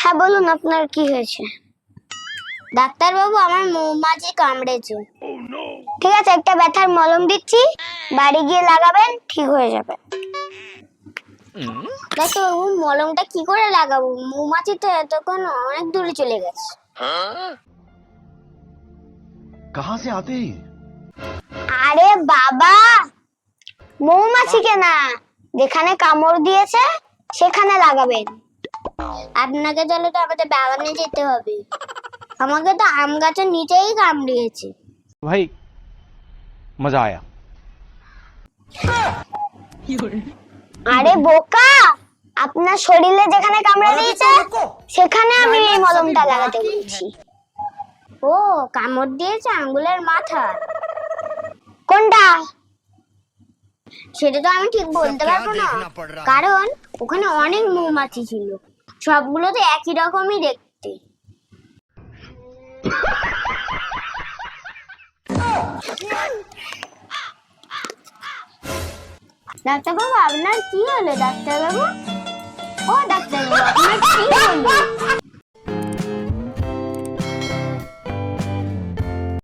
হ্যাঁ বলুন আপনার কি হয়েছে ডাক্তারবাবু আমার মৌমাছি কামড়েছে ঠিক আছে একটা ব্যথার মলম দিচ্ছি বাড়ি গিয়ে লাগাবেন ঠিক হয়ে যাবে ডাক্তারবাবু মলমটা কি করে লাগাবো মৌমাছি তো এতক্ষণ অনেক দূরে চলে গেছে कहां से आते हैं ये? আরে বাবা মৌমাছিকে না যেখানে কামড় দিয়েছে সেখানে লাগাবেন আপনাকে তাহলে তো আমাদের বাগানে যেতে হবে। আমাকে তো আম গাছের নিচেই কামড়িয়েছে। ভাই মজা আয়া। আরে বোকা! আপনার শরীরে যেখানে দিয়েছে সেখানে আমি এই মলমটা লাগাতে বলছি। ও কামড় দিয়েছে আঙ্গুলের মাথা। কোনটা? সেটা তো আমি ঠিক বলতে পারব না। কারণ ওখানে অনেক মৌমাছি ছিল। সবগুলো তো একই রকমই দেখতে। ডাক্তারবাবু, আপনার কি হলো, ডাক্তারবাবু? ও, ডাক্তারবাবু, আপনার কি হলো?